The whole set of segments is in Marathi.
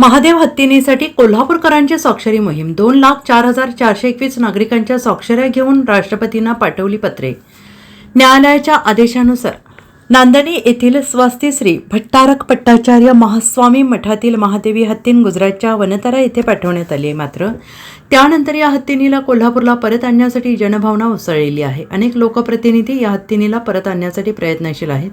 महादेव हत्तीनीसाठी कोल्हापूरकरांची स्वाक्षरी मोहीम. दोन लाख चार हजार चारशे एकवीस नागरिकांच्या स्वाक्षऱ्या घेऊन राष्ट्रपतींना पाठवली पत्रे. न्यायालयाच्या आदेशानुसार नांदणी येथील स्वास्तिश्री भट्टारक पट्टाचार्य महास्वामी मठातील महादेवी हत्तीन गुजरातच्या वनतारा येथे पाठवण्यात आली आहे. मात्र त्यानंतर या हत्तीनीला कोल्हापूरला परत आणण्यासाठी जनभावना उसळलेली आहे. अनेक लोकप्रतिनिधी या हत्तीनीला परत आणण्यासाठी प्रयत्नशील आहेत.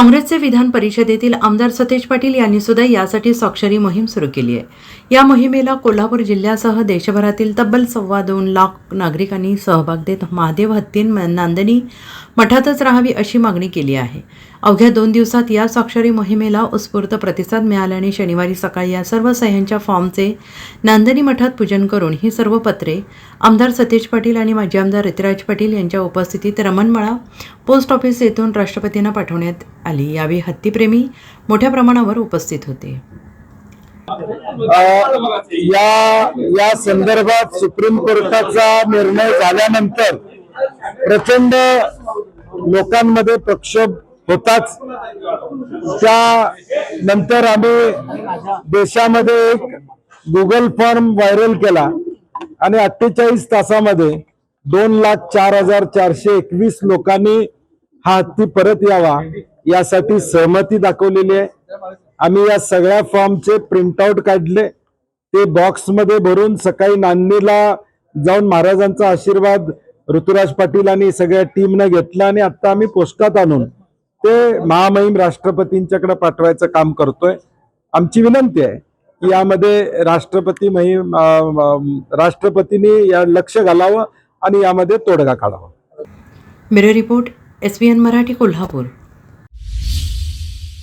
काँग्रेसचे विधान परिषदेतील आमदार सतेज पाटील यांनी सुद्धा यासाठी स्वाक्षरी मोहीम सुरू केली आहे. या मोहिमेला कोल्हापूर जिल्ह्यासह देशभरातील तब्बल सव्वा दोन लाख नागरिकांनी सहभाग देत महादेव हत्तीन नांदणी मठातच राहावी अशी मागणी केली आहे. अवघ्या दोन दिवसात या स्वाक्षरी मोहिमेला उत्स्फूर्त प्रतिसाद मिळाल्याने शनिवारी सकाळी या सर्व सह्यांच्या फॉर्मचे नांदणी मठात पूजन करून ही सर्व पत्रे आमदार सतेज पाटील आणि माजी आमदार ऋतराज पाटील यांच्या उपस्थितीत रमणमळा पोस्ट ऑफिस येथून राष्ट्रपतींना पाठवण्यात आली. यावेळी हत्तीप्रेमी मोठ्या प्रमाणावर उपस्थित होते. या या संदर्भात सुप्रीम कोर्टाचा निर्णय झाल्यानंतर प्रचंड लोकांमध्ये प्रक्षोभ होताच. त्या नंतर आम्ही देशामध्ये एक गुगल फॉर्म व्हायरल केला आणि अठ्ठेचाळीस तासामध्ये दोन लाख चार हजार चारशे एकवीस लोकांनी हा हत्ती परत यावा. यासाठी सहमती दाखवलेली आहे. आम्ही या सगळ्या फॉर्मचे प्रिंटआउट काढले. ते बॉक्समध्ये भरून सकाळी नांदणीला जाऊन महाराजांचा आशीर्वाद ऋतुराज पाटील आणि सगळ्या टीमनं घेतला आणि आता आम्ही पोस्टात आणून ते महामहिम राष्ट्रपतींच्याकडे पाठवायचं काम करतोय. आमची विनंती आहे की यामध्ये राष्ट्रपती महिम राष्ट्रपतींनी या लक्ष घालावं आणि यामध्ये तोडगा काढावा. Bureau report S N Marathi Kolhapur.